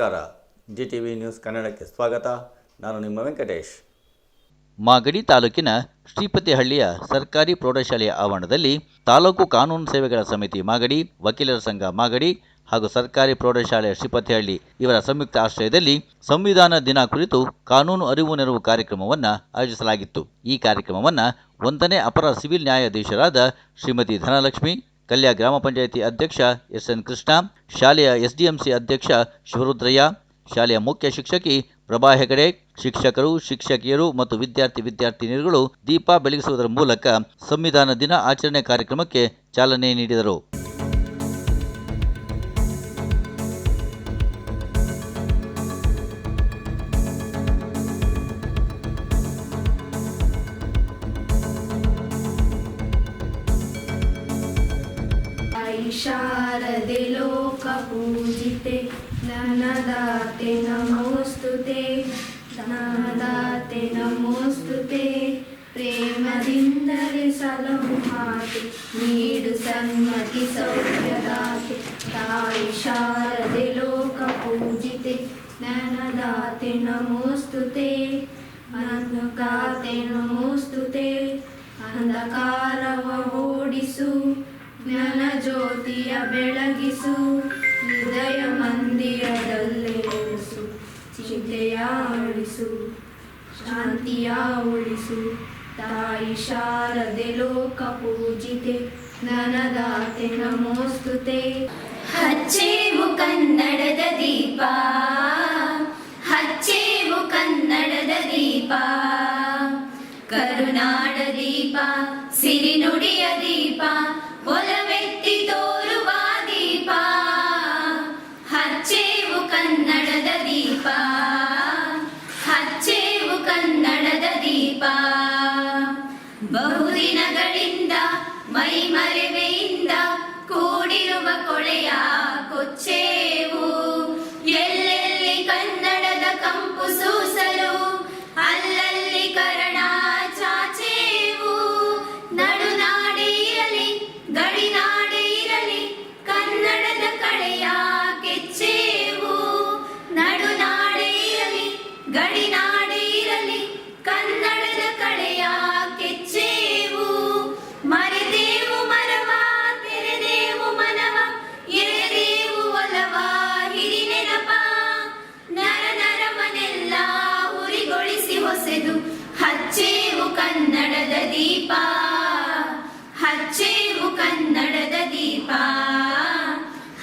ನಮಸ್ಕಾರ. G T V news ಕನ್ನಡಕ್ಕೆ ಸ್ವಾಗತ. ನಾನು ನಿಮ್ಮ ವೆಂಕಟೇಶ್. ಮಾಗಡಿ ತಾಲೂಕಿನ ಶ್ರೀಪತಿಹಳ್ಳಿಯ ಸರ್ಕಾರಿ ಪ್ರೌಢಶಾಲೆಯ ಆವರಣದಲ್ಲಿ ತಾಲೂಕು ಕಾನೂನು ಸೇವೆಗಳ ಸಮಿತಿ ಮಾಗಡಿ, ವಕೀಲರ ಸಂಘ ಮಾಗಡಿ ಹಾಗೂ ಸರ್ಕಾರಿ ಪ್ರೌಢಶಾಲೆ ಶ್ರೀಪತಿಹಳ್ಳಿ ಇವರ ಸಂಯುಕ್ತ ಆಶ್ರಯದಲ್ಲಿ ಸಂವಿಧಾನ ದಿನ ಕುರಿತು ಕಾನೂನು ಅರಿವು ನೆರವು ಕಾರ್ಯಕ್ರಮವನ್ನು ಆಯೋಜಿಸಲಾಗಿತ್ತು. ಈ ಕಾರ್ಯಕ್ರಮವನ್ನು ಒಂದನೇ ಅಪರ ಸಿವಿಲ್ ನ್ಯಾಯಾಧೀಶರಾದ ಶ್ರೀಮತಿ ಧನಲಕ್ಷ್ಮಿ ಕಲ್ಯ ಗ್ರಾಮ ಪಂಚಾಯಿತಿ ಅಧ್ಯಕ್ಷ ಎಸ್ ಎನ್ ಕೃಷ್ಣ, ಶಾಲೆಯ ಎಸ್ಡಿಎಂಸಿ ಅಧ್ಯಕ್ಷ ಶಿವರುದ್ರಯ್ಯ, ಶಾಲೆಯ ಮುಖ್ಯ ಶಿಕ್ಷಕಿ ಪ್ರಭಾ ಹೆಗಡೆ, ಶಿಕ್ಷಕರು, ಶಿಕ್ಷಕಿಯರು ಮತ್ತು ವಿದ್ಯಾರ್ಥಿ ವಿದ್ಯಾರ್ಥಿನಿಯರುಗಳು ದೀಪ ಬೆಳಗಿಸುವುದರ ಮೂಲಕ ಸಂವಿಧಾನ ದಿನ ಆಚರಣೆ ಕಾರ್ಯಕ್ರಮಕ್ಕೆ ಚಾಲನೆ ನೀಡಿದರು. ಧನದಾತೆ ನಮೋಸ್ತುತೆ ಧನದಾತೆ ನಮೋಸ್ತುತೆ, ಪ್ರೇಮದಿಂದಲೇ ಸಲಹು ಮಾತೆ ನೀಡು ಸನ್ಮತಿ ಸೌಖ್ಯದಾತೆ ತಾಯಿ ಶಾರದೆ ಲೋಕ ಪೂಜಿತೆ ಜ್ಞಾನದಾತೆ ನಮೋಸ್ತುತೆ ಅನಂದಕಾತೆ ನಮೋಸ್ತುತೆ, ಅಂಧಕಾರವ ಓಡಿಸು ಜ್ಞಾನ ಜ್ಯೋತಿಯ ಬೆಳಗಿಸು ಹೃದಯ ಮಂದಿರದಲ್ಲೇ ಚಿಂತೆಯ ಅಳಿಸು ಶಾಂತಿಯ ಉಳಿಸು. ತಾಯಿ ಶಾರದೆ ಲೋಕ ಪೂಜಿತೆ, ನನದಾತೆ ನಮೋಸ್ತುತೆ. ಹಚ್ಚೇವು ಕನ್ನಡದ ದೀಪ, ಹಚ್ಚೇವು ಕನ್ನಡದ ದೀಪ. ಕರುನಾಡ ದೀಪ, ಸಿರಿನುಡಿಯ ದೀಪ ಒಲವೆತ್ತಿ ದೀಪ. ಹಚ್ಚೇವು ಕನ್ನಡದ ದೀಪ. ಬಹುದಿನಗಳಿಂದ ಮೈ ಮರೆವೆಯಿಂದ ಕೂಡಿರುವ ಕೊಳೆಯ ಕೊಚ್ಚೇವು. ಹಚ್ಚೇವು ಕನ್ನಡದ ದೀಪ. ಹಚ್ಚೇವು ಕನ್ನಡದ ದೀಪ.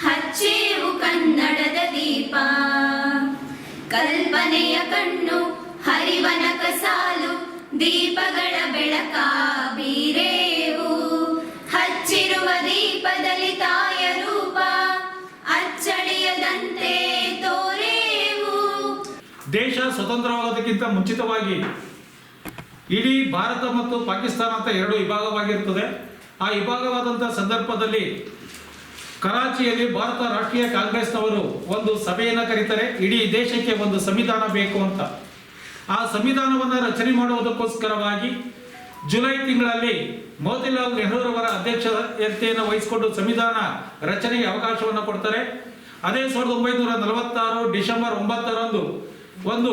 ಹಚ್ಚೇವು ಕನ್ನಡದ ದೀಪ. ಕಲ್ಪನೆಯ ಕಣ್ಣು ಹರಿವನಕ ಸಾಲು ದೀಪಗಳ ಬೆಳಕ ಬೀರೇವು ಹಚ್ಚಿರುವ ದೀಪದಲ್ಲಿ ತಾಯ ರೂಪ ಅಚ್ಚಳಿಯದಂತೆ ತೋರೇವು. ದೇಶ ಸ್ವತಂತ್ರವಾಗೋದಕ್ಕಿಂತ ಮುಂಚಿತವಾಗಿ ಇಡೀ ಭಾರತ ಮತ್ತು ಪಾಕಿಸ್ತಾನ ಅಂತ ಎರಡು ವಿಭಾಗವಾಗಿರುತ್ತದೆ ಆ ವಿಭಾಗವಾದಂಥ ಸಂದರ್ಭದಲ್ಲಿ ಕರಾಚಿಯಲ್ಲಿ ಭಾರತ ರಾಷ್ಟ್ರೀಯ ಕಾಂಗ್ರೆಸ್ನವರು ಒಂದು ಸಭೆಯನ್ನು ಕರೀತಾರೆ, ಇಡೀ ದೇಶಕ್ಕೆ ಒಂದು ಸಂವಿಧಾನ ಬೇಕು ಅಂತ. ಆ ಸಂವಿಧಾನವನ್ನು ರಚನೆ ಮಾಡುವುದಕ್ಕೋಸ್ಕರವಾಗಿ ಜುಲೈ ತಿಂಗಳಲ್ಲಿ ಮೋತಿಲಾಲ್ ನೆಹರೂರವರ ಅಧ್ಯಕ್ಷತೆಯನ್ನು ವಹಿಸಿಕೊಂಡು ಸಂವಿಧಾನ ರಚನೆಗೆ ಅವಕಾಶವನ್ನು ಕೊಡ್ತಾರೆ. ಅದೇ ಸಾವಿರದ ಒಂಬೈನೂರ ನಲವತ್ತಾರು ಡಿಸೆಂಬರ್ ಒಂಬತ್ತರಂದು ಒಂದು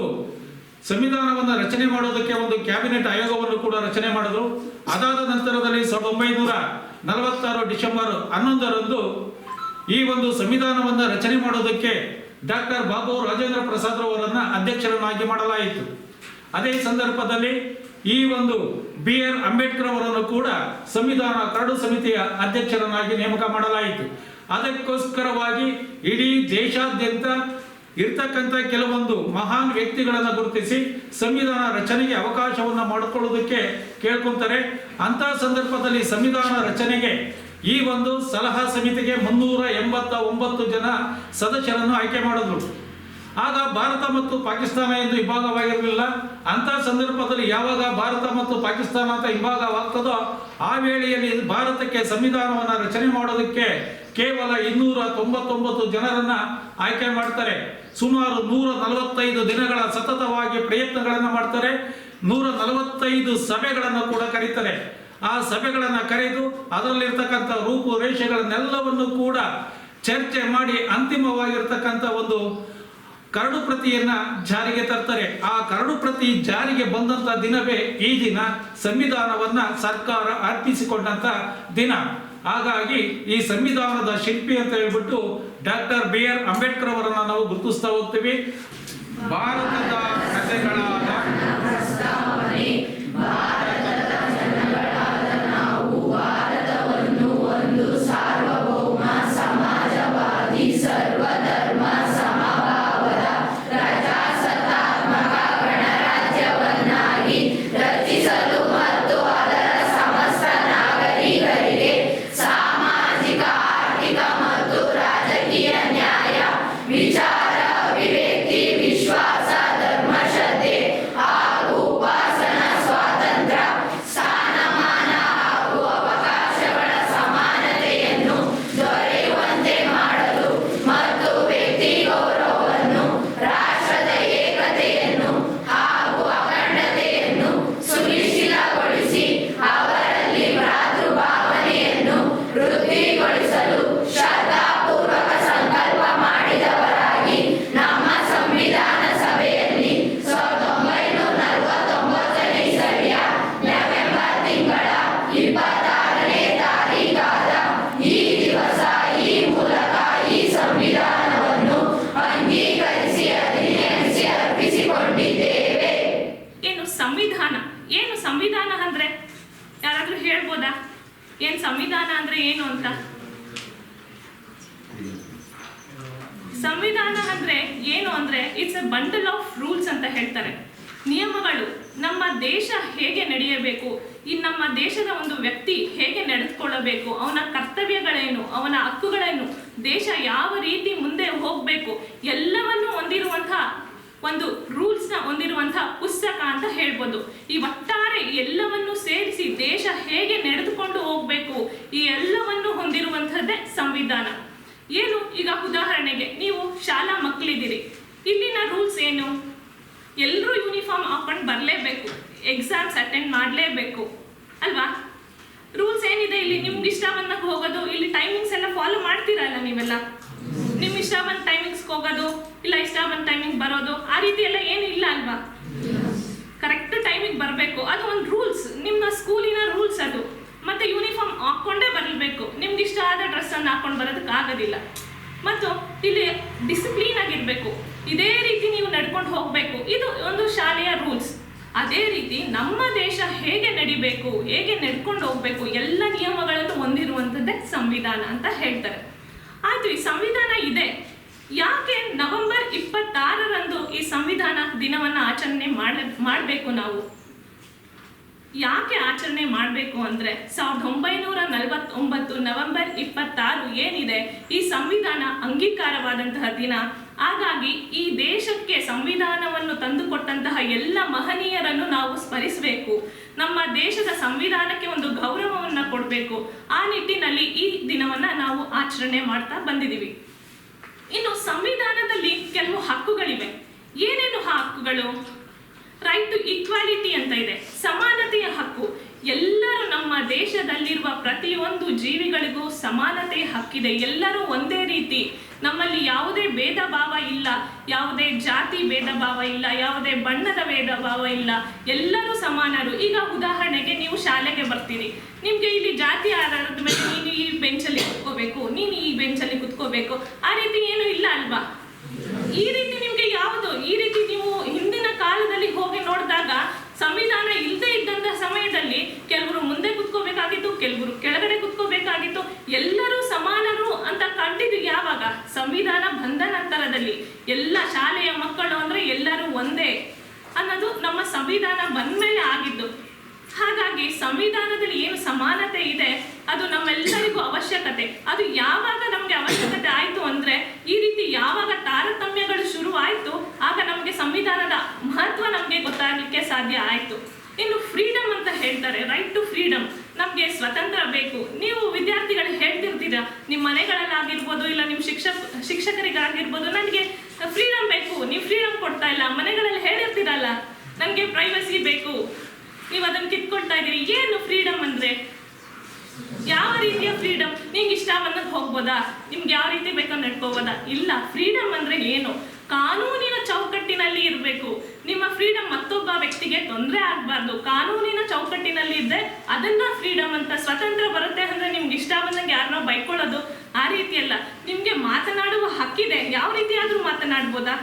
ಸಂವಿಧಾನವನ್ನು ರಚನೆ ಮಾಡೋದಕ್ಕೆ ಒಂದು ಕ್ಯಾಬಿನೆಟ್ ಆಯೋಗವನ್ನು ಕೂಡ ರಚನೆ ಮಾಡಿದ್ರು. ಅದಾದ ನಂತರದಲ್ಲಿ ಸಾವಿರದ ಒಂಬೈನೂರ ನಲವತ್ತಾರು ಡಿಸೆಂಬರ್ ಹನ್ನೊಂದರಂದು ಈ ಒಂದು ಸಂವಿಧಾನವನ್ನು ರಚನೆ ಮಾಡೋದಕ್ಕೆ ಡಾಕ್ಟರ್ ಬಾಬು ರಾಜೇಂದ್ರ ಪ್ರಸಾದ್ ಅವರನ್ನ ಅಧ್ಯಕ್ಷರನ್ನಾಗಿ ಮಾಡಲಾಯಿತು. ಅದೇ ಸಂದರ್ಭದಲ್ಲಿ ಈ ಒಂದು ಬಿ ಆರ್ ಅಂಬೇಡ್ಕರ್ ಅವರನ್ನು ಕೂಡ ಸಂವಿಧಾನ ಕರಡು ಸಮಿತಿಯ ಅಧ್ಯಕ್ಷರನ್ನಾಗಿ ನೇಮಕ ಮಾಡಲಾಯಿತು. ಅದಕ್ಕೋಸ್ಕರವಾಗಿ ಇಡೀ ದೇಶಾದ್ಯಂತ ಇರ್ತಕ್ಕಂಥ ಕೆಲವೊಂದು ಮಹಾನ್ ವ್ಯಕ್ತಿಗಳನ್ನು ಗುರುತಿಸಿ ಸಂವಿಧಾನ ರಚನೆಗೆ ಅವಕಾಶವನ್ನು ಮಾಡಿಕೊಳ್ಳೋದಕ್ಕೆ ಕೇಳ್ಕೊಂತಾರೆ. ಅಂತ ಸಂದರ್ಭದಲ್ಲಿ ಸಂವಿಧಾನ ರಚನೆಗೆ ಈ ಒಂದು ಸಲಹಾ ಸಮಿತಿಗೆ ಮುನ್ನೂರ ಎಂಬತ್ತ ಒಂಬತ್ತು ಜನ ಸದಸ್ಯರನ್ನು ಆಯ್ಕೆ ಮಾಡಿದ್ರು. ಆಗ ಭಾರತ ಮತ್ತು ಪಾಕಿಸ್ತಾನ ಎಂದು ವಿಭಾಗವಾಗಿರಲಿಲ್ಲ. ಅಂತ ಸಂದರ್ಭದಲ್ಲಿ ಯಾವಾಗ ಭಾರತ ಮತ್ತು ಪಾಕಿಸ್ತಾನ ಅಂತ ವಿಭಾಗವಾಗ್ತದೋ ಆ ವೇಳೆಯಲ್ಲಿ ಭಾರತಕ್ಕೆ ಸಂವಿಧಾನವನ್ನು ರಚನೆ ಮಾಡೋದಕ್ಕೆ ಕೇವಲ ಇನ್ನೂರ ತೊಂಬತ್ತೊಂಬತ್ತು ಜನರನ್ನ ಆಯ್ಕೆ ಮಾಡ್ತಾರೆ. ಸುಮಾರು ನೂರ ನಲವತ್ತೈದು ದಿನಗಳ ಸತತವಾಗಿ ಪ್ರಯತ್ನಗಳನ್ನು ಮಾಡ್ತಾರೆ. ನೂರ ನಲವತ್ತೈದು ಸಭೆಗಳನ್ನು ಕೂಡ ಕರೀತಾರೆ. ಆ ಸಭೆಗಳನ್ನು ಕರೆದು ಅದರಲ್ಲಿರ್ತಕ್ಕಂಥ ರೂಪುರೇಷೆಗಳನ್ನೆಲ್ಲವನ್ನು ಕೂಡ ಚರ್ಚೆ ಮಾಡಿ ಅಂತಿಮವಾಗಿರ್ತಕ್ಕಂಥ ಒಂದು ಕರಡು ಪ್ರತಿಯನ್ನ ಜಾರಿಗೆ ತರ್ತಾರೆ. ಆ ಕರಡು ಪ್ರತಿ ಜಾರಿಗೆ ಬಂದಂತ ದಿನವೇ ಈ ದಿನ ಸಂವಿಧಾನವನ್ನ ಸರ್ಕಾರ ಅರ್ಪಿಸಿಕೊಂಡಂಥ ದಿನ. ಹಾಗಾಗಿ ಈ ಸಂವಿಧಾನದ ಶಿಲ್ಪಿ ಅಂತ ಹೇಳ್ಬಿಟ್ಟು ಡಾಕ್ಟರ್ ಬಿ ಆರ್ ಅಂಬೇಡ್ಕರ್ ಅವರನ್ನ ನಾವು ಗುರುತಿಸ್ತಾ ಹೋಗ್ತೀವಿ. ಭಾರತದ ಏನ್ ಸಂವಿಧಾನ ಅಂದ್ರೆ ಏನು ಅಂತ? ಸಂವಿಧಾನ ಅಂದ್ರೆ ಏನು ಅಂದ್ರೆ it's a bundle of rules ಅಂತ ಹೇಳ್ತಾರೆ. ನಿಯಮಗಳು, ನಮ್ಮ ದೇಶ ಹೇಗೆ ನಡೆಯಬೇಕು, ಈ ನಮ್ಮ ದೇಶದ ಒಂದು ವ್ಯಕ್ತಿ ಹೇಗೆ ನಡೆದುಕೊಳ್ಳಬೇಕು, ಅವನ ಕರ್ತವ್ಯಗಳೇನು, ಅವನ ಹಕ್ಕುಗಳೇನು, ದೇಶ ಯಾವ ರೀತಿ ಮುಂದೆ ಹೋಗಬೇಕು, ಎಲ್ಲವನ್ನು ಹೊಂದಿರುವಂತಹ ಒಂದು ರೂಲ್ಸ್ನ ಹೊಂದಿರುವಂತಹ ಪುಸ್ತಕ ಅಂತ ಹೇಳ್ಬೋದು. ಈ ಒಟ್ಟಾರೆ ಎಲ್ಲವನ್ನು ಸೇರಿಸಿ ದೇಶ ಹೇಗೆ ನಡೆದುಕೊಂಡು ಹೋಗಬೇಕು, ಈ ಎಲ್ಲವನ್ನು ಹೊಂದಿರುವಂತಹದ್ದೇ ಸಂವಿಧಾನ. ಏನು? ಈಗ ಉದಾಹರಣೆಗೆ ನೀವು ಶಾಲಾ ಮಕ್ಕಳಿದ್ದೀರಿ. ಇಲ್ಲಿನ ರೂಲ್ಸ್ ಏನು? ಎಲ್ಲರೂ ಯೂನಿಫಾರ್ಮ್ ಹಾಕೊಂಡು ಬರಲೇಬೇಕು. ಎಕ್ಸಾಮ್ಸ್ ಅಟೆಂಡ್ ಮಾಡಲೇಬೇಕು. ಅಲ್ವಾ? ರೂಲ್ಸ್ ಏನಿದೆ ಇಲ್ಲಿ? ನಿಮ್ಗೆ ಇಷ್ಟ ಬಂದಾಗ ಹೋಗೋದು, ಇಲ್ಲಿ ಟೈಮಿಂಗ್ಸ್ ಎಲ್ಲ ಫಾಲೋ ಮಾಡ್ತೀರಲ್ಲ ನೀವೆಲ್ಲ? ಇಷ್ಟ ಬಂದ ಟೈಮಿಂಗ್ಸ್ಗೆ ಹೋಗೋದು, ಇಲ್ಲ ಇಷ್ಟ ಬಂದ ಟೈಮಿಂಗ್ ಬರೋದು, ಆ ರೀತಿ ಎಲ್ಲ ಏನು ಇಲ್ಲ ಅಲ್ವಾ? ಕರೆಕ್ಟ್ ಟೈಮಿಗೆ ಬರಬೇಕು. ಅದು ಒಂದು ರೂಲ್ಸ್ ನಿಮ್ಮ ಸ್ಕೂಲಿನ ರೂಲ್ಸ್ ಅದು. ಮತ್ತೆ ಯೂನಿಫಾರ್ಮ್ ಹಾಕ್ಕೊಂಡೇ ಬರಬೇಕು ನಿಮ್ಗೆ ಇಷ್ಟ ಆದ ಡ್ರೆಸ್ಸನ್ನು ಹಾಕೊಂಡು ಬರೋದಕ್ಕೆ ಆಗೋದಿಲ್ಲ. ಮತ್ತು ಇಲ್ಲಿ ಡಿಸಿಪ್ಲೀನ್ ಆಗಿರಬೇಕು. ಇದೇ ರೀತಿ ನೀವು ನಡ್ಕೊಂಡು ಹೋಗಬೇಕು. ಇದು ಒಂದು ಶಾಲೆಯ ರೂಲ್ಸ್ ಅದೇ ರೀತಿ ನಮ್ಮ ದೇಶ ಹೇಗೆ ನಡಿಬೇಕು, ಹೇಗೆ ನಡ್ಕೊಂಡು ಹೋಗ್ಬೇಕು, ಎಲ್ಲ ನಿಯಮಗಳನ್ನು ಹೊಂದಿರುವಂಥದ್ದೇ ಸಂವಿಧಾನ ಅಂತ ಹೇಳ್ತಾರೆ. ಆಯ್ತು ಈ ಸಂವಿಧಾನ ಇದೆ. ಯಾಕೆ ನವೆಂಬರ್ ಇಪ್ಪತ್ತಾರರಂದು ಈ ಸಂವಿಧಾನ ದಿನವನ್ನು ಆಚರಣೆ ಮಾಡ, ಮಾಡಬೇಕು ನಾವು? ಯಾಕೆ ಆಚರಣೆ ಮಾಡಬೇಕು ಅಂದರೆ ಸಾವಿರದ ಒಂಬೈನೂರ ನಲವತ್ತೊಂಬತ್ತು ನವೆಂಬರ್ ಇಪ್ಪತ್ತಾರು ಏನಿದೆ, ಈ ಸಂವಿಧಾನ ಅಂಗೀಕಾರವಾದಂತಹ ದಿನ. ಹಾಗಾಗಿ ಈ ದೇಶಕ್ಕೆ ಸಂವಿಧಾನವನ್ನು ತಂದುಕೊಟ್ಟಂತಹ ಎಲ್ಲ ಮಹನೀಯರನ್ನು ನಾವು ಸ್ಮರಿಸಬೇಕು. ನಮ್ಮ ದೇಶದ ಸಂವಿಧಾನಕ್ಕೆ ಒಂದು ಗೌರವವನ್ನು ಕೊಡಬೇಕು. ಆ ನಿಟ್ಟಿನಲ್ಲಿ ಈ ದಿನವನ್ನ ನಾವು ಆಚರಣೆ ಮಾಡ್ತಾ ಬಂದಿದ್ದೀವಿ. ಇನ್ನು ಸಂವಿಧಾನದಲ್ಲಿ ಕೆಲವು ಹಕ್ಕುಗಳಿವೆ. ಏನೇನು ಹಕ್ಕುಗಳು? ರೈಟ್ ಟು ಈಕ್ವಾಲಿಟಿ ಅಂತ ಇದೆ. ಸಮಾನತೆಯ ಹಕ್ಕು. ಎಲ್ಲರೂ ನಮ್ಮ ದೇಶದಲ್ಲಿರುವ ಪ್ರತಿಯೊಂದು ಜೀವಿಗಳಿಗೂ ಸಮಾನತೆ ಹಕ್ಕಿದೆ. ಎಲ್ಲರೂ ಒಂದೇ ರೀತಿ. ನಮ್ಮಲ್ಲಿ ಯಾವುದೇ ಭೇದ ಭಾವ ಇಲ್ಲ. ಯಾವುದೇ ಜಾತಿ ಭೇದ ಭಾವ ಇಲ್ಲ. ಯಾವುದೇ ಬಣ್ಣದ ಭೇದ ಭಾವ ಇಲ್ಲ. ಎಲ್ಲರೂ ಸಮಾನರು. ಈಗ ಉದಾಹರಣೆಗೆ ನೀವು ಶಾಲೆಗೆ ಬರ್ತೀರಿ. ನಿಮಗೆ ಇಲ್ಲಿ ಜಾತಿ ಆಧಾರದ ಮೇಲೆ ನೀನು ಈ ಬೆಂಚಲ್ಲಿ ಕುತ್ಕೋಬೇಕು, ನೀನು ಈ ಬೆಂಚಲ್ಲಿ ಕುತ್ಕೋಬೇಕು. ಆ ರೀತಿ ಏನು ಇಲ್ಲ ಅಲ್ವಾ? ಈ ರೀತಿ ನಿಮಗೆ ಯಾವುದು? ಈ ರೀತಿ ನೀವು ಹಿಂದಿನ ಕಾಲದಲ್ಲಿ ಹೋಗಿ ನೋಡಿದಾಗ ಸಂವಿಧಾನ ಇಲ್ಲದೆ ಇದ್ದಂಥ ಸಮಯದಲ್ಲಿ ಕೆಲವರು ಮುಂದೆ ಕುತ್ಕೋಬೇಕಾಗಿತ್ತು, ಕೆಲವರು ಕೆಳಗಡೆ ಕುತ್ಕೋಬೇಕಾಗಿತ್ತು. ಎಲ್ಲರೂ ಸಮಾನರು ಅಂತ ಕಂಡಿದ್ದು ಯಾವಾಗ? ಸಂವಿಧಾನ ಬಂದ ನಂತರದಲ್ಲಿ. ಎಲ್ಲ ಶಾಲೆಯ ಮಕ್ಕಳು ಅಂದ್ರೆ ಎಲ್ಲರೂ ಒಂದೇ ಅನ್ನೋದು ನಮ್ಮ ಸಂವಿಧಾನ ಬಂದ್ಮೇಲೆ ಆಗಿದ್ದು. ಹಾಗಾಗಿ ಸಂವಿಧಾನದಲ್ಲಿ ಏನು ಸಮಾನತೆ ಇದೆ, ಅದು ನಮ್ಮೆಲ್ಲರಿಗೂ ಅವಶ್ಯಕತೆ. ಅದು ಯಾವಾಗ ನಮಗೆ ಅವಶ್ಯಕತೆ ಆಯಿತು ಅಂದ್ರೆ ಈ ರೀತಿ ಯಾವಾಗ ತಾರತಮ್ಯಗಳು ಶುರು ಆಯಿತು ಆಗ ನಮಗೆ ಸಂವಿಧಾನದ ಮಹತ್ವ ನಮಗೆ ಗೊತ್ತಾಗಲಿಕ್ಕೆ ಸಾಧ್ಯ ಆಯಿತು. ಇನ್ನು ಫ್ರೀಡಮ್ ಅಂತ ಹೇಳ್ತಾರೆ ರೈಟ್ ಟು ಫ್ರೀಡಮ್ ನಮಗೆ ಸ್ವತಂತ್ರ ಬೇಕು. ನೀವು ವಿದ್ಯಾರ್ಥಿಗಳು ಹೇಳ್ತಿರ್ತೀರಾ ನಿಮ್ಮ ಮನೆಗಳಲ್ಲಾಗಿರ್ಬೋದು ಇಲ್ಲ ನಿಮ್ಮ ಶಿಕ್ಷಕ, ಶಿಕ್ಷಕರಿಗಾಗಿರ್ಬೋದು, ನನಗೆ ಫ್ರೀಡಮ್ ಬೇಕು. ನೀವು ಫ್ರೀಡಮ್ ಕೊಡ್ತಾ ಇಲ್ಲ, ಮನೆಗಳಲ್ಲಿ ಹೇಳಿರ್ತೀರಲ್ಲ, ನನಗೆ ಪ್ರೈವಸಿ ಬೇಕು. ನೀವು ಅದನ್ನು ಕಿತ್ಕೊಳ್ತಾ ಇದ್ದೀರಿ. ಏನು ಫ್ರೀಡಮ್ ಅಂದರೆ? ಯಾವ ರೀತಿಯ ಫ್ರೀಡಮ್ ನಿಮ್ಗೆ ಇಷ್ಟ ಬಂದಾಗ ಹೋಗ್ಬೋದಾ? ನಿಮ್ಗೆ ಯಾವ ರೀತಿ ಬೇಕೋ ನಡ್ಕೋಬೋದಾ? ಇಲ್ಲ ಫ್ರೀಡಮ್ ಅಂದ್ರೆ ಏನು? ಕಾನೂನಿನ ಚೌಕಟ್ಟಿನಲ್ಲಿ ಇರಬೇಕು. ನಿಮ್ಮ ಫ್ರೀಡಮ್ ಮತ್ತೊಬ್ಬ ವ್ಯಕ್ತಿಗೆ ತೊಂದರೆ ಆಗಬಾರ್ದು. ಕಾನೂನಿನ ಚೌಕಟ್ಟಿನಲ್ಲಿ ಇದ್ದರೆ ಅದನ್ನ ಫ್ರೀಡಮ್ ಅಂತ ಸ್ವತಂತ್ರ ಬರುತ್ತೆ ಅಂದ್ರೆ ನಿಮ್ಗೆ ಇಷ್ಟ ಬಂದಂಗೆ ಯಾರನ್ನೋ ಬೈಕೊಳ್ಳೋದು ಆ ರೀತಿ ಅಲ್ಲ. ನಿಮ್ಗೆ ಮಾತನಾಡುವ ಹಕ್ಕಿದೆ. ಯಾವ ರೀತಿ ಮಾತನಾಡ್ಬೋದಾ?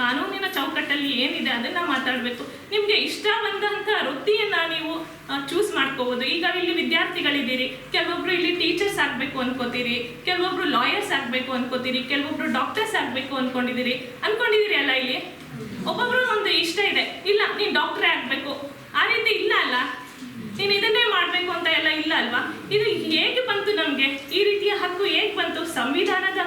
ಕಾನೂನಿನ ಚೌಕಟ್ಟಲ್ಲಿ ಏನಿದೆ ಅದನ್ನ ಮಾತಾಡಬೇಕು. ನಿಮಗೆ ಇಷ್ಟ ಬಂದಂಥ ವೃತ್ತಿಯನ್ನ ನೀವು ಚೂಸ್ ಮಾಡ್ಕೋಬೋದು. ಈಗ ಇಲ್ಲಿ ವಿದ್ಯಾರ್ಥಿಗಳಿದ್ದೀರಿ. ಕೆಲವೊಬ್ರು ಇಲ್ಲಿ ಟೀಚರ್ಸ್ ಆಗಬೇಕು ಅನ್ಕೋತೀರಿ. ಕೆಲವೊಬ್ರು ಲಾಯರ್ಸ್ ಆಗಬೇಕು ಅನ್ಕೋತೀರಿ. ಕೆಲವೊಬ್ರು ಡಾಕ್ಟರ್ಸ್ ಆಗಬೇಕು ಅನ್ಕೊಂಡಿದ್ದೀರಿ. ಅನ್ಕೊಂಡಿದ್ದೀರಿ ಅಲ್ಲ ಇಲ್ಲಿ? ಒಬ್ಬೊಬ್ರು ಒಂದು ಇಷ್ಟ ಇದೆ. ಇಲ್ಲ, ನೀನು ಡಾಕ್ಟ್ರೇ ಆಗಬೇಕು. ಆ ರೀತಿ ಇಲ್ಲ ಅಲ್ಲ? ನೀನು ಇದನ್ನೇ ಮಾಡಬೇಕು ಅಂತ ಎಲ್ಲ ಇಲ್ಲ ಅಲ್ವಾ? ಇದು ಹೇಗೆ ಬಂತು ನಮಗೆ? ಈ ರೀತಿಯ ಹಕ್ಕು ಹೇಗೆ ಬಂತು? ಸಂವಿಧಾನದ,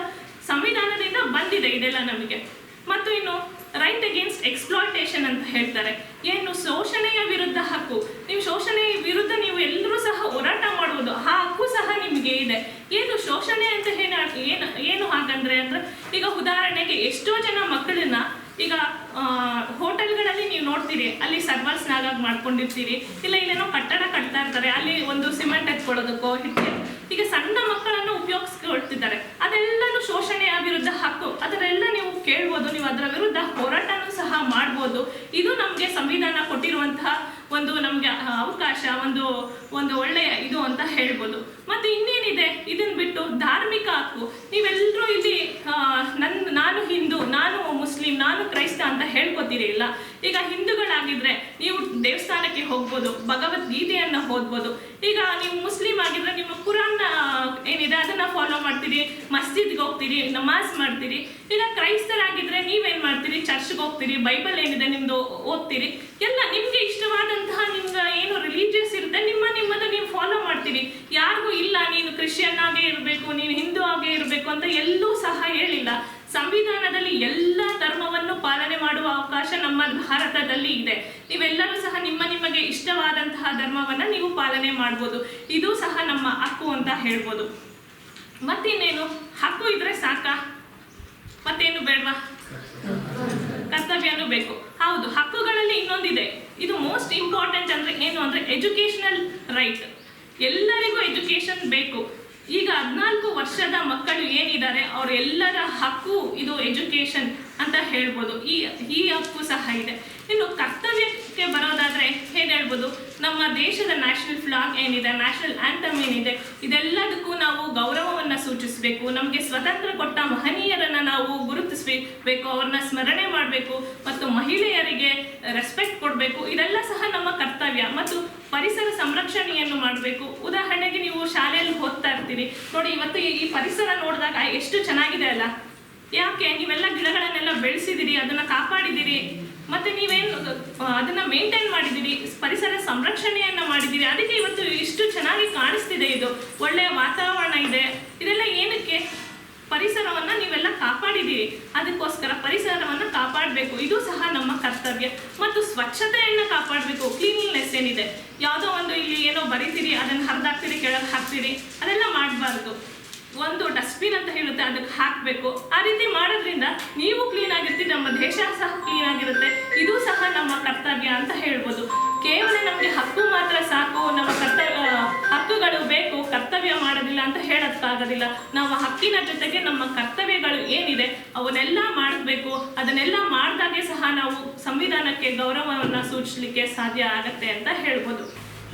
ಸಂವಿಧಾನದಿಂದ ಬಂದಿದೆ ಇದೆಲ್ಲ ನಮಗೆ. ಮತ್ತು ಇನ್ನು ರೈಟ್ ಅಗೇನ್ಸ್ಟ್ ಎಕ್ಸ್ಪ್ಲಾಯ್ಟೇಷನ್ ಅಂತ ಹೇಳ್ತಾರೆ. ಏನು? ಶೋಷಣೆಯ ವಿರುದ್ಧ ಹಕ್ಕು. ನೀವು ಶೋಷಣೆಯ ವಿರುದ್ಧ ನೀವು ಎಲ್ಲರೂ ಸಹ ಹೋರಾಟ ಮಾಡುವುದು, ಆ ಹಕ್ಕು ಸಹ ನಿಮಗೆ ಇದೆ. ಏನು ಶೋಷಣೆ ಅಂತ ಏನು ಏನು ಏನು ಹಾಗಂದ್ರೆ ಅಂದ್ರೆ, ಈಗ ಉದಾಹರಣೆಗೆ ಎಷ್ಟೋ ಜನ ಮಕ್ಕಳನ್ನ ಈಗ ಹೋಟೆಲ್ಗಳಲ್ಲಿ ನೀವು ನೋಡ್ತೀರಿ, ಅಲ್ಲಿ ಸರ್ವರ್ಸ್ ನಾಗಾಗಿ ಮಾಡ್ಕೊಂಡಿರ್ತೀರಿ, ಇಲ್ಲ ಇಲ್ಲೇನೋ ಕಟ್ಟಡ ಕಟ್ತಾ ಇರ್ತಾರೆ, ಅಲ್ಲಿ ಒಂದು ಸಿಮೆಂಟ್ ಎತ್ಕೊಳ್ಳೋದಕ್ಕೋ ಹಿಟ್ಟೆ ಈಗ ಸಣ್ಣ ಮಕ್ಕಳನ್ನು ಉಪಯೋಗಿಸ್ಕೊಳ್ತಿದ್ದಾರೆ. ಅದೆಲ್ಲನೂ ಶೋಷಣೆಯ ವಿರುದ್ಧ ಹಕ್ಕು. ಅದರೆಲ್ಲ ನೀವು ಕೇಳ್ಬೋದು, ನೀವು ಅದರ ವಿರುದ್ಧ ಹೋರಾಟನೂ ಸಹ ಮಾಡ್ಬೋದು. ಇದು ನಮಗೆ ಸಂವಿಧಾನ ಕೊಟ್ಟಿರುವಂತಹ ಒಂದು ನಮಗೆ ಅವಕಾಶ, ಒಂದು ಒಂದು ಒಳ್ಳೆಯ ಇದು ಅಂತ ಹೇಳ್ಬೋದು. ಮತ್ತೆ ಇನ್ನೇನಿದೆ? ಇದನ್ನ ಬಿಟ್ಟು ಧಾರ್ಮಿಕ ಹಕ್ಕು. ನೀವೆಲ್ಲರೂ ಇಲ್ಲಿ ಆ, ನನ್ ನಾನು ಹಿಂದೂ ನಾನು ಮುಸ್ಲಿಂ ನಾನು ಕ್ರೈಸ್ತ ಇಲ್ಲ. ಈಗ ಹಿಂದೂಗಳಾಗಿದ್ರೆ ನೀವು ದೇವಸ್ಥಾನಕ್ಕೆ ಹೋಗ್ಬೋದು ಭಗವದ್ಗೀತೆಯನ್ನ ಓದ್ಬೋದು. ಈಗ ನೀವು ಮುಸ್ಲಿಂ ಆಗಿದ್ರೆ ನಿಮ್ಮ ಕುರಾನ್ ಏನಿದೆ ಅದನ್ನ ಫಾಲೋ ಮಾಡ್ತೀರಿ, ಮಸ್ಜಿದ್ಗೆ ಹೋಗ್ತೀರಿ, ನಮಾಜ್ ಮಾಡ್ತೀರಿ. ಈಗ ಕ್ರೈಸ್ತರಾಗಿದ್ರೆ ನೀವೇನ್ ಮಾಡ್ತೀರಿ? ಚರ್ಚ್ಗೆ ಹೋಗ್ತೀರಿ, ಬೈಬಲ್ ಏನಿದೆ ನಿಮ್ದು ಓದ್ತೀರಿ. ಎಲ್ಲ ನಿಮ್ಗೆ ಇಷ್ಟವಾದಂತಹ ನಿಮ್ಗೆ ಏನು ರಿಲೀಜಿಯಸ್ ಇರುತ್ತೆ, ನಿಮ್ಮ ನಿಮ್ಮನ್ನು ನೀವು ಫಾಲೋ ಮಾಡ್ತೀರಿ. ಯಾರಿಗೂ ಇಲ್ಲ, ನೀನು ಕ್ರಿಶ್ಚಿಯನ್ ಆಗೇ ಇರಬೇಕು, ನೀನು ಹಿಂದೂ ಆಗೇ ಇರಬೇಕು ಅಂತ ಎಲ್ಲೂ ಸಹ ಹೇಳಿಲ್ಲ. ಸಂವಿಧಾನದಲ್ಲಿ ಎಲ್ಲ ಧರ್ಮವನ್ನು ಪಾಲನೆ ಮಾಡುವ ಅವಕಾಶ ನಮ್ಮ ಭಾರತದಲ್ಲಿ ಇದೆ. ನೀವೆಲ್ಲರೂ ಸಹ ನಿಮ್ಮ ನಿಮಗೆ ಇಷ್ಟವಾದಂತಹ ಧರ್ಮವನ್ನು ನೀವು ಪಾಲನೆ ಮಾಡ್ಬೋದು. ಇದು ಸಹ ನಮ್ಮ ಹಕ್ಕು ಅಂತ ಹೇಳ್ಬೋದು. ಮತ್ತಿನ್ನೇನು ಹಕ್ಕು ಇದ್ರೆ ಸಾಕಾ. ಮತ್ತೇನು ಬೇಡವಾ? ಕರ್ತವ್ಯನೂ ಬೇಕು. ಹೌದು, ಹಕ್ಕುಗಳಲ್ಲಿ ಇನ್ನೊಂದಿದೆ. ಇದು ಮೋಸ್ಟ್ ಇಂಪಾರ್ಟೆಂಟ್ ಅಂದ್ರೆ ಏನು ಅಂದ್ರೆ ಎಜುಕೇಶನಲ್ ರೈಟ್ ಎಲ್ಲರಿಗೂ ಎಜುಕೇಶನ್ ಬೇಕು. ಈಗ ಹದಿನಾಲ್ಕು ವರ್ಷದ ಮಕ್ಕಳು ಏನಿದ್ದಾರೆ, ಅವರೆಲ್ಲರ ಹಕ್ಕು ಇದು ಎಜುಕೇಶನ್ ಅಂತ ಹೇಳ್ಬೋದು. ಈ ಈ ಹಕ್ಕು ಸಹ ಇದೆ. ಇನ್ನು ಕರ್ತವ್ಯಕ್ಕೆ ಬರೋದಾದರೆ ಏನು ಹೇಳ್ಬೋದು, ನಮ್ಮ ದೇಶದ ನ್ಯಾಷನಲ್ ಫ್ಲಾಗ್ ಏನಿದೆ, ನ್ಯಾಷನಲ್ ಆ್ಯಂಥಮ್ ಏನಿದೆ, ಇದೆಲ್ಲದಕ್ಕೂ ನಾವು ಗೌರವವನ್ನು ಸೂಚಿಸಬೇಕು. ನಮಗೆ ಸ್ವತಂತ್ರ ಕೊಟ್ಟ ಮಹನೀಯರನ್ನು ನಾವು ಗುರುತಿಸಬೇಕು, ಅವ್ರನ್ನ ಸ್ಮರಣೆ ಮಾಡಬೇಕು, ಮತ್ತು ಮಹಿಳೆಯರಿಗೆ ರೆಸ್ಪೆಕ್ಟ್ ಕೊಡಬೇಕು. ಇದೆಲ್ಲ ಸಹ ನಮ್ಮ ಕರ್ತವ್ಯ ಮತ್ತು ಪರಿಸರ ಸಂರಕ್ಷಣೆಯನ್ನು ಮಾಡಬೇಕು. ಉದಾಹರಣೆಗೆ ನೀವು ಶಾಲೆಯಲ್ಲಿ ಓದ್ತಾ ಇರ್ತೀರಿ. ನೋಡಿ, ಇವತ್ತು ಈ ಪರಿಸರ ನೋಡಿದಾಗ ಎಷ್ಟು ಚೆನ್ನಾಗಿದೆ ಅಲ್ಲ? ಯಾಕೆ? ನೀವೆಲ್ಲ ಗಿಡಗಳನ್ನೆಲ್ಲ ಬೆಳೆಸಿದಿರಿ, ಅದನ್ನ ಕಾಪಾಡಿದಿರಿ. ಮತ್ತೆ ನೀವೇನು ಅದನ್ನ ಮೇಂಟೈನ್ ಮಾಡಿದಿರಿ, ಪರಿಸರ ಸಂರಕ್ಷಣೆಯನ್ನ ಮಾಡಿದಿರಿ. ಅದಕ್ಕೆ ಇವತ್ತು ಇಷ್ಟು ಚೆನ್ನಾಗಿ ಕಾಣಿಸ್ತಿದೆ ಇದು. ಒಳ್ಳೆಯ ವಾತಾವರಣ ಇದೆ. ಇದೆಲ್ಲ ಏನಕ್ಕೆ? ಪರಿಸರವನ್ನ ನೀವೆಲ್ಲ ಕಾಪಾಡಿದ್ದೀರಿ. ಅದಕ್ಕೋಸ್ಕರ ಪರಿಸರವನ್ನ ಕಾಪಾಡಬೇಕು. ಇದು ಸಹ ನಮ್ಮ ಕರ್ತವ್ಯ. ಮತ್ತು ಸ್ವಚ್ಛತೆಯನ್ನ ಕಾಪಾಡಬೇಕು. ಕ್ಲೀನ್ಲಿನೆಸ್ ಏನಿದೆ? ಯಾವುದೋ ಒಂದು ಇಲ್ಲಿ ಏನೋ ಬರಿತೀರಿ, ಅದನ್ನ ಹರಿದಾಕ್ತೀರಿ, ಕೆಳಗೆ ಹಾಕ್ತೀರಿ, ಅದೆಲ್ಲ ಮಾಡಬಾರ್ದು. ಒಂದು ಡಸ್ಟ್ಬಿನ್ ಅಂತ ಹೇಳುತ್ತೆ ಅದಕ್ಕೆ ಹಾಕಬೇಕು. ಆ ರೀತಿ ಮಾಡೋದ್ರಿಂದ ನೀವು ಕ್ಲೀನ್ ಆಗಿರ್ತೀರಿ, ನಮ್ಮ ದೇಶ ಸಹ ಕ್ಲೀನ್ ಆಗಿರುತ್ತೆ. ಇದು ಸಹ ನಮ್ಮ ಕರ್ತವ್ಯ ಅಂತ ಹೇಳ್ಬೋದು. ಕೇವಲ ನಮಗೆ ಹಕ್ಕು ಮಾತ್ರ ಸಾಕು, ನಮ್ಮ ಕರ್ತವ್ಯ ಹಕ್ಕುಗಳು ಬೇಕು, ಕರ್ತವ್ಯ ಮಾಡೋದಿಲ್ಲ ಅಂತ ಹೇಳೋಕ್ಕಾಗೋದಿಲ್ಲ ನಾವು ಹಕ್ಕಿನ ಜೊತೆಗೆ ನಮ್ಮ ಕರ್ತವ್ಯಗಳು ಏನಿದೆ, ಅವನ್ನೆಲ್ಲ ಮಾಡಬೇಕು. ಅದನ್ನೆಲ್ಲ ಮಾಡಿದಾಗೆ ಸಹ ನಾವು ಸಂವಿಧಾನಕ್ಕೆ ಗೌರವವನ್ನು ಸೂಚಿಸಲಿಕ್ಕೆ ಸಾಧ್ಯ ಆಗತ್ತೆ ಅಂತ ಹೇಳ್ಬೋದು.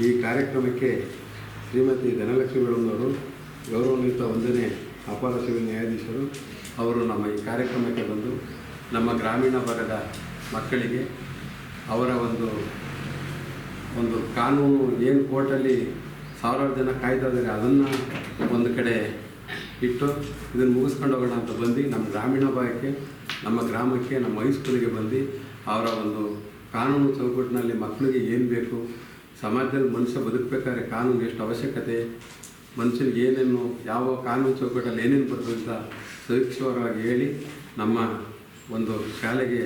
ಈ ಕಾರ್ಯಕ್ರಮಕ್ಕೆ ಶ್ರೀಮತಿ ಧನಲಕ್ಷ್ಮಿ ಮೇಡಮ್ನವರು ಗೌರವಾನ್ವಿತ ವಂದನೆ, ಅಪಾರ ಸಿವಿಲ್ ನ್ಯಾಯಾಧೀಶರು. ಅವರು ನಮ್ಮ ಈ ಕಾರ್ಯಕ್ರಮಕ್ಕೆ ಬಂದು ನಮ್ಮ ಗ್ರಾಮೀಣ ಭಾಗದ ಮಕ್ಕಳಿಗೆ ಅವರ ಒಂದು ಒಂದು ಕಾನೂನು, ಏನು ಕೋರ್ಟಲ್ಲಿ ಸಾವಿರಾರು ಜನ ಕಾಯ್ತಾ ಇದ್ದಾರೆ ಅದನ್ನು ಒಂದು ಕಡೆ ಇಟ್ಟು ಇದನ್ನು ಮುಗಿಸ್ಕೊಂಡು ಹೋಗೋಣ ಅಂತ ಬಂದು ನಮ್ಮ ಗ್ರಾಮೀಣ ಭಾಗಕ್ಕೆ, ನಮ್ಮ ಗ್ರಾಮಕ್ಕೆ, ನಮ್ಮ ಹೈಸ್ಕೂಲಿಗೆ ಬಂದು ಅವರ ಒಂದು ಕಾನೂನು ಚೌಕಟ್ಟಿನಲ್ಲಿ ಮಕ್ಕಳಿಗೆ ಏನು ಬೇಕು, ಸಮಾಜದಲ್ಲಿ ಮನುಷ್ಯ ಬದುಕಬೇಕಾದ್ರೆ ಕಾನೂನು ಎಷ್ಟು ಅವಶ್ಯಕತೆ, ಮನುಷ್ಯನಿಗೆ ಏನೇನು, ಯಾವ ಕಾನೂನು ಚೌಕಟ್ಟಲ್ಲಿ ಏನೇನು ಬರ್ತದೆ ಅಂತ ಸೂಕ್ಷ್ಮವಾಗಿ ಹೇಳಿ ನಮ್ಮ ಒಂದು ಶಾಲೆಗೆ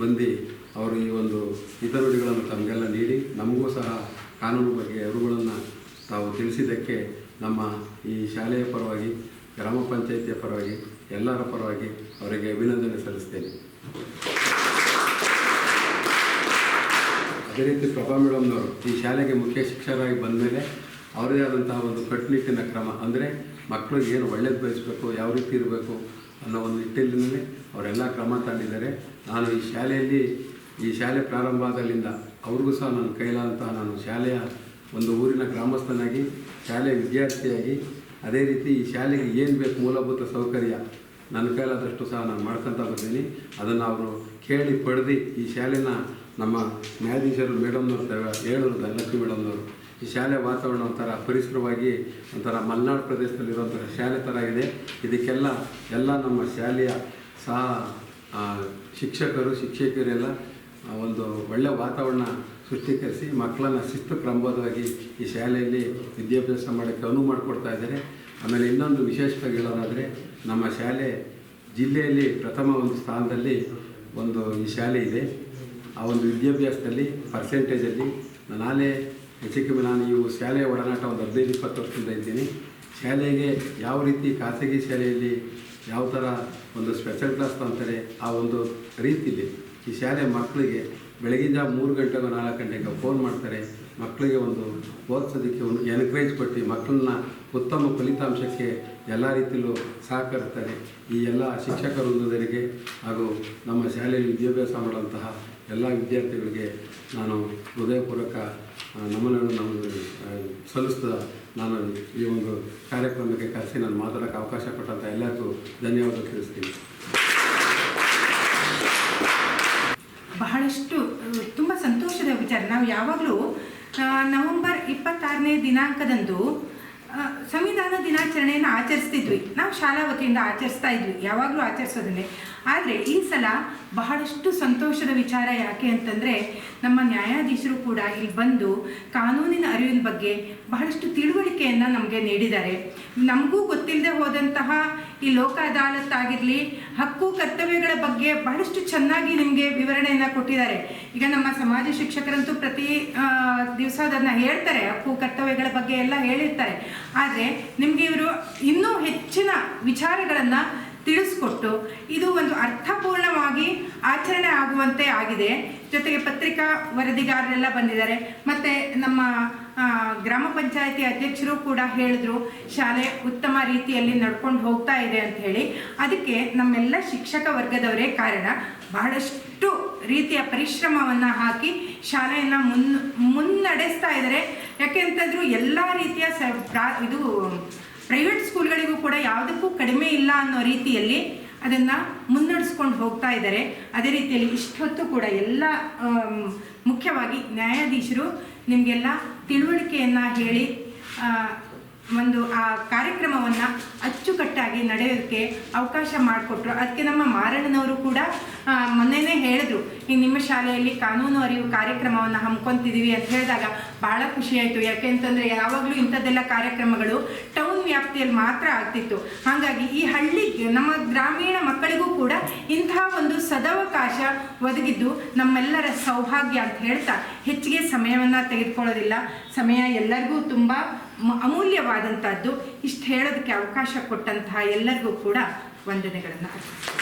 ಬಂದು ಅವರು ಈ ಒಂದು ಹಿತನುಡಿಗಳನ್ನು ತಮಗೆಲ್ಲ ನೀಡಿ, ನಮಗೂ ಸಹ ಕಾನೂನು ಬಗ್ಗೆ ಅರಿವುಗಳನ್ನು ತಾವು ತಿಳಿಸಿದ್ದಕ್ಕೆ ನಮ್ಮ ಈ ಶಾಲೆಯ ಪರವಾಗಿ, ಗ್ರಾಮ ಪಂಚಾಯಿತಿಯ ಪರವಾಗಿ, ಎಲ್ಲರ ಪರವಾಗಿ ಅವರಿಗೆ ಅಭಿನಂದನೆ ಸಲ್ಲಿಸ್ತೇನೆ. ಅದೇ ರೀತಿ ಪ್ರಭಾ ಮೇಡಮ್ನವರು ಈ ಶಾಲೆಗೆ ಮುಖ್ಯ ಶಿಕ್ಷಕರಾಗಿ ಬಂದ ಮೇಲೆ ಅವರದೇ ಆದಂತಹ ಒಂದು ಕಟ್ಟುನಿಟ್ಟಿನ ಕ್ರಮ ಅಂದರೆ ಮಕ್ಕಳಿಗೆ ಏನು ಒಳ್ಳೇದು ಬಯಸಬೇಕು, ಯಾವ ರೀತಿ ಇರಬೇಕು ಅನ್ನೋ ಒಂದು ನಿಟ್ಟಿನಲ್ಲಿ ಅವರೆಲ್ಲ ಕ್ರಮ ತಗೊಂಡಿದ್ದಾರೆ ನಾನು ಈ ಶಾಲೆಯಲ್ಲಿ, ಈ ಶಾಲೆ ಪ್ರಾರಂಭ ಆದಾಗಲಿಂದ ಅವ್ರಿಗೂ ಸಹ ನನ್ನ ಕೈಲಾದಂತಹ ನಾನು ಶಾಲೆಯ ಒಂದು ಊರಿನ ಗ್ರಾಮಸ್ಥನಾಗಿ ಶಾಲೆಯ ವಿದ್ಯಾರ್ಥಿಯಾಗಿ, ಅದೇ ರೀತಿ ಈ ಶಾಲೆಗೆ ಏನು ಬೇಕು ಮೂಲಭೂತ ಸೌಕರ್ಯ, ನನ್ನ ಕೈಲಾದಷ್ಟು ಸಹ ನಾನು ಮಾಡ್ಕೊತ ಬಂದೀನಿ. ಅದನ್ನು ಅವರು ಕೇಳಿ ಪಡೆದು ಈ ಶಾಲೆನ ನಮ್ಮ ನ್ಯಾಯಾಧೀಶರು ಮೇಡಮ್ನವ್ರು ಹೇಳೋರು ಧನಲಕ್ಷ್ಮಿ ಮೇಡಮ್ನವರು. ಈ ಶಾಲೆ ವಾತಾವರಣ ಒಂಥರ ಪರಿಸರವಾಗಿ ಒಂಥರ ಮಲೆನಾಡು ಪ್ರದೇಶದಲ್ಲಿರುವಂಥ ಶಾಲೆ ಥರ ಇದೆ. ಇದಕ್ಕೆಲ್ಲ ಎಲ್ಲ ನಮ್ಮ ಶಾಲೆಯ ಸಹ ಶಿಕ್ಷಕರು, ಶಿಕ್ಷಕಿಯರೆಲ್ಲ ಒಂದು ಒಳ್ಳೆಯ ವಾತಾವರಣ ಸೃಷ್ಟೀಕರಿಸಿ ಮಕ್ಕಳನ್ನು ಶಿಸ್ತು ಕ್ರಮಬದ್ಧವಾಗಿ ಈ ಶಾಲೆಯಲ್ಲಿ ವಿದ್ಯಾಭ್ಯಾಸ ಮಾಡೋಕ್ಕೆ ಅನುವು ಮಾಡಿಕೊಡ್ತಾ ಇದ್ದಾರೆ. ಆಮೇಲೆ ಇನ್ನೊಂದು ವಿಶೇಷವಾಗಿ ಹೇಳೋದಾದರೆ, ನಮ್ಮ ಶಾಲೆ ಜಿಲ್ಲೆಯಲ್ಲಿ ಪ್ರಥಮ ಒಂದು ಸ್ಥಾನದಲ್ಲಿ ಒಂದು ಈ ಶಾಲೆ ಇದೆ. ಆ ಒಂದು ವಿದ್ಯಾಭ್ಯಾಸದಲ್ಲಿ, ಪರ್ಸೆಂಟೇಜಲ್ಲಿ ನಾನೇ ಹೆಚ್ಚಿಗೆ ನಾನು ಈ ಶಾಲೆಯ ಒಡನಾಟ ಒಂದು ಹದಿನೈದು, ಇಪ್ಪತ್ತು ವರ್ಷದಿಂದ ಇದ್ದೀನಿ. ಶಾಲೆಗೆ ಯಾವ ರೀತಿ ಖಾಸಗಿ ಶಾಲೆಯಲ್ಲಿ ಯಾವ ಥರ ಒಂದು ಸ್ಪೆಷಲ್ ಕ್ಲಾಸ್ ಅಂತಾರೆ ಆ ಒಂದು ರೀತಿಲಿ ಈ ಶಾಲೆ ಮಕ್ಕಳಿಗೆ ಬೆಳಗಿನ ಜಾವ ಮೂರು ಗಂಟೆಗೋ ನಾಲ್ಕು ಗಂಟೆಗೆ ಫೋನ್ ಮಾಡ್ತಾರೆ. ಮಕ್ಕಳಿಗೆ ಒಂದು ಓದಿಸೋದಕ್ಕೆ ಒಂದು ಎನ್ಕರೇಜ್ ಕೊಟ್ಟು ಮಕ್ಕಳನ್ನ ಉತ್ತಮ ಫಲಿತಾಂಶಕ್ಕೆ ಎಲ್ಲ ರೀತಿಯಲ್ಲೂ ಸಹಕರಿಸ್ತಾರೆ. ಈ ಎಲ್ಲ ಶಿಕ್ಷಕ ವೃಂದದವರಿಗೆ ಹಾಗೂ ನಮ್ಮ ಶಾಲೆಯಲ್ಲಿ ವಿದ್ಯಾಭ್ಯಾಸ ಮಾಡುವಂತಹ ಎಲ್ಲ ವಿದ್ಯಾರ್ಥಿಗಳಿಗೆ ನಾನು ಹೃದಯಪೂರ್ವಕ ನಮನವನ್ನು ಸಲ್ಲಿಸ್ತ ಸಲ್ಲಿಸ್ತಾ ನಾನು ಈ ಒಂದು ಕಾರ್ಯಕ್ರಮಕ್ಕೆ ಕರೆಸಿ ನಾನು ಮಾತಾಡೋಕ್ಕೆ ಅವಕಾಶ ಕೊಟ್ಟಂಥ ಎಲ್ಲರಿಗೂ ಧನ್ಯವಾದ ತಿಳಿಸ್ತೀನಿ. ಬಹಳಷ್ಟು, ತುಂಬ ಸಂತೋಷದ ವಿಚಾರ. ನಾವು ಯಾವಾಗಲೂ ನವೆಂಬರ್ ಇಪ್ಪತ್ತಾರನೇ ದಿನಾಂಕದಂದು ಸಂವಿಧಾನ ದಿನಾಚರಣೆಯನ್ನು ಆಚರಿಸ್ತಿದ್ವಿ. ನಾವು ಶಾಲಾ ವತಿಯಿಂದ ಆಚರಿಸ್ತಾ ಇದ್ವಿ, ಯಾವಾಗಲೂ ಆಚರಿಸೋದನ್ನೇ. ಆದರೆ ಈ ಸಲ ಬಹಳಷ್ಟು ಸಂತೋಷದ ವಿಚಾರ ಯಾಕೆ ಅಂತಂದರೆ, ನಮ್ಮ ನ್ಯಾಯಾಧೀಶರು ಕೂಡ ಇಲ್ಲಿ ಬಂದು ಕಾನೂನಿನ ಅರಿವಿನ ಬಗ್ಗೆ ಬಹಳಷ್ಟು ತಿಳುವಳಿಕೆಯನ್ನು ನಮಗೆ ನೀಡಿದ್ದಾರೆ. ನಮಗೂ ಗೊತ್ತಿಲ್ಲದೆ ಹೋದಂತಹ ಈ ಲೋಕ ಅದಾಲತ್ ಆಗಿರಲಿ ಹಕ್ಕು, ಕರ್ತವ್ಯಗಳ ಬಗ್ಗೆ ಬಹಳಷ್ಟು ಚೆನ್ನಾಗಿ ನಿಮಗೆ ವಿವರಣೆಯನ್ನು ಕೊಟ್ಟಿದ್ದಾರೆ. ಈಗ ನಮ್ಮ ಸಮಾಜ ಶಿಕ್ಷಕರಂತೂ ಪ್ರತಿ ದಿವಸ ಅದನ್ನು ಹೇಳ್ತಾರೆ, ಹಕ್ಕು, ಕರ್ತವ್ಯಗಳ ಬಗ್ಗೆ ಎಲ್ಲ ಹೇಳಿರ್ತಾರೆ. ಆದರೆ ನಿಮಗೆ ಇವರು ಇನ್ನೂ ಹೆಚ್ಚಿನ ವಿಚಾರಗಳನ್ನು ತಿಳಿಸ್ಕೊಟ್ಟು ಇದು ಒಂದು ಅರ್ಥಪೂರ್ಣವಾಗಿ ಆಚರಣೆ ಆಗುವಂತೆ ಆಗಿದೆ. ಜೊತೆಗೆ ಪತ್ರಿಕಾ ವರದಿಗಾರರೆಲ್ಲ ಬಂದಿದ್ದಾರೆ. ಮತ್ತು ನಮ್ಮ ಗ್ರಾಮ ಪಂಚಾಯತಿ ಅಧ್ಯಕ್ಷರು ಕೂಡ ಹೇಳಿದ್ರು, ಶಾಲೆ ಉತ್ತಮ ರೀತಿಯಲ್ಲಿ ನಡ್ಕೊಂಡು ಹೋಗ್ತಾ ಇದೆ ಅಂತ ಹೇಳಿ. ಅದಕ್ಕೆ ನಮ್ಮೆಲ್ಲ ಶಿಕ್ಷಕ ವರ್ಗದವರೇ ಕಾರಣ, ಬಹಳಷ್ಟು ರೀತಿಯ ಪರಿಶ್ರಮವನ್ನು ಹಾಕಿ ಶಾಲೆಯನ್ನು ಮುನ್, ಮುನ್ನಡೆಸ್ತಾ ಇದ್ದಾರೆ. ಯಾಕೆ ಅಂತಂದ್ರು ಎಲ್ಲ ರೀತಿಯ ಸ ಇದು ಪ್ರೈವೇಟ್ ಸ್ಕೂಲ್ಗಳಿಗೂ ಕೂಡ ಯಾವುದಕ್ಕೂ ಕಡಿಮೆ ಇಲ್ಲ ಅನ್ನೋ ರೀತಿಯಲ್ಲಿ ಅದನ್ನು ಮುನ್ನಡೆಸ್ಕೊಂಡು ಹೋಗ್ತಾ ಇದ್ದಾರೆ. ಅದೇ ರೀತಿಯಲ್ಲಿ ಇಷ್ಟೊತ್ತು ಕೂಡ ಎಲ್ಲ ಮುಖ್ಯವಾಗಿ ನ್ಯಾಯಾಧೀಶರು ನಿಮಗೆಲ್ಲ ತಿಳುವಳಿಕೆಯನ್ನು ಹೇಳಿ ಒಂದು, ಆ ಕಾರ್ಯಕ್ರಮವನ್ನು ಅಚ್ಚುಕಟ್ಟಾಗಿ ನಡೆಯೋದಕ್ಕೆ ಅವಕಾಶ ಮಾಡಿಕೊಟ್ರು. ಅದಕ್ಕೆ ನಮ್ಮ ಮಾರಣ್ಣನವರು ಕೂಡ ಮೊನ್ನೆನೇ ಹೇಳಿದ್ರು, ಈ ನಿಮ್ಮ ಶಾಲೆಯಲ್ಲಿ ಕಾನೂನು ಅರಿವು ಕಾರ್ಯಕ್ರಮವನ್ನು ಹಮ್ಮಿಕೊಂತಿದ್ದೀವಿ ಅಂತ ಹೇಳಿದಾಗ ಭಾಳ ಖುಷಿಯಾಯಿತು ಯಾಕೆ ಅಂತಂದರೆ ಯಾವಾಗಲೂ ಇಂಥದ್ದೆಲ್ಲ ಕಾರ್ಯಕ್ರಮಗಳು ಟೌನ್ ವ್ಯಾಪ್ತಿಯಲ್ಲಿ ಮಾತ್ರ ಆಗ್ತಿತ್ತು. ಹಾಗಾಗಿ ಈ ಹಳ್ಳಿ ನಮ್ಮ ಗ್ರಾಮೀಣ ಮಕ್ಕಳಿಗೂ ಕೂಡ ಇಂತಹ ಒಂದು ಸದವಕಾಶ ಒದಗಿದ್ದು ನಮ್ಮೆಲ್ಲರ ಸೌಭಾಗ್ಯ ಅಂತ ಹೇಳ್ತಾ ಹೆಚ್ಚಿಗೆ ಸಮಯವನ್ನು ತೆಗೆದುಕೊಳ್ಳೋದಿಲ್ಲ. ಸಮಯ ಎಲ್ಲರಿಗೂ ತುಂಬ ಅಮೂಲ್ಯವಾದಂಥದ್ದು ಇಷ್ಟು ಹೇಳೋದಕ್ಕೆ ಅವಕಾಶ ಕೊಟ್ಟಂತಹ ಎಲ್ಲರಿಗೂ ಕೂಡ ವಂದನೆಗಳನ್ನು ಅರ್ಪಿಸ್ತೀನಿ.